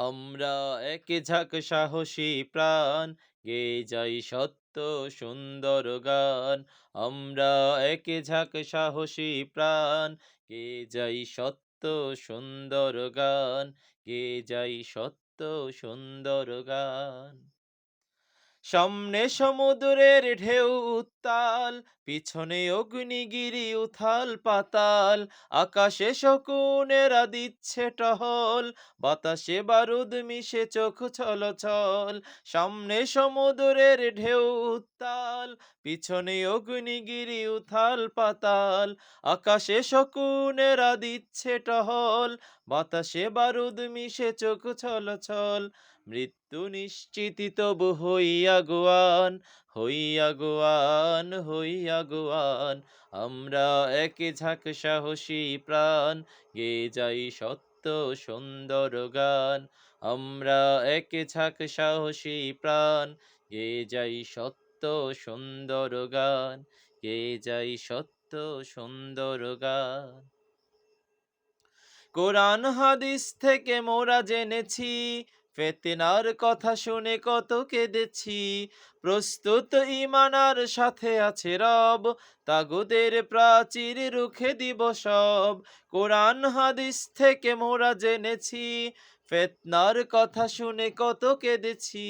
আমরা এক ঝাঁক সাহসী প্রাণ, গে যাই সত্য সুন্দর গান। আমরা এক ঝাঁক সাহসী প্রাণ, গে যাই সত্য সুন্দর গান, গে যাই সত্য সুন্দর গান। সামনে সমুদ্রের ঢেউ উত্তাল, পিছনে অগ্নিগিরি উথাল পাতাল, আকাশে শকুনেরা দিচ্ছে টহল, বাতাসে বারুদ মিশে চোখ ছল ছল সামনে সমুদ্রের ঢেউ উত্তাল, পিছনে অগ্নিগিরি উথাল পাতাল, আকাশে শকুনেরা দিচ্ছে টহল বাতাসে বারুদ মিশে চোখ ছল ছল, মৃত্যু নিশ্চিতি তবু হইয়া গোয়ান হইয়া গোয়ান হইয়া গোয়ান। আমরা এক ঝাঁক সাহসী প্রাণ, গে যাই সত্য সুন্দর গান। আমরা এক ঝাঁক সাহসী প্রাণ, গে যাই সত্য সুন্দর গান, গে যাই সত্য সুন্দর গান। কোরআন হাদিস থেকে মোরা জেনেছি, ফেতনার কথা শুনে কত কেঁদেছি। প্রস্তুত ইমানার সাথে আছে রব, তাগুদের প্রাচীর রুখে দিব সব। কোরআন হাদিস থেকে মোরা জেনেছি, ফেতনার কথা শুনে কত কেঁদেছি।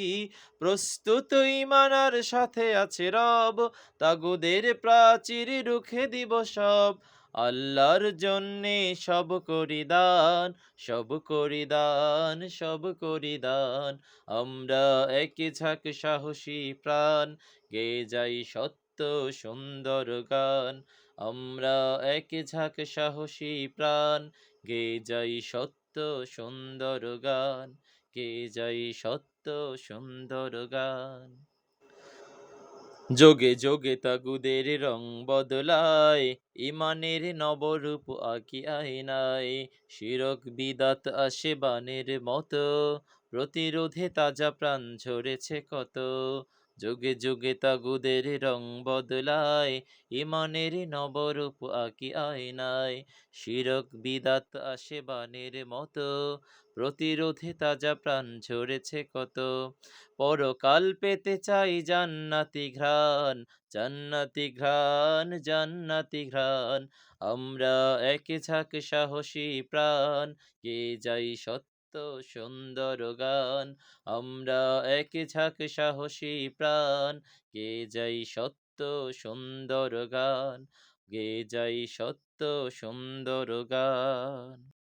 প্রস্তুত ইমানার সাথে আছে রব, তাগুদের প্রাচীর রুখে দিব সব। আল্লাহর জন্যে সব করি দান সব করি দান সব করি দান আমরা এক ঝাঁক সাহসী প্রাণ গে যাই সত্য সুন্দর গান। আমরা এক ঝাঁক সাহসী প্রাণ গে যাই সত্য সুন্দর গান। গে যাই সত্য সুন্দর গান। যোগে যোগে তাগুদের রং বদলায়, ইমানের নবরূপ আকি আইনায় শিরক বিদাত আসে বানের মতো, প্রতিরোধে তাজা প্রাণ ঝরেছে কত। যুগে যুগে তাগুদের রং বদলায়, ইমানের নবরূপ আকি আয়নায়। শিরক বিদাত আসে বানের মতো, প্রতিরোধে তাজা প্রাণ ঝরেছে কত। পরকাল পেতে চাই জান্নাতি ঘ্রাণ জান্নাতি ঘ্রাণ জান্নাতি ঘ্রাণ। আমরা এক ঝাঁক সাহসী প্রাণ, কে যাই সত্য সুন্দর গান, আমরা এক ঝাঁক সাহসী প্রাণ। কে যাই সত্য সুন্দর গান গে যাই সত্য সুন্দর গান।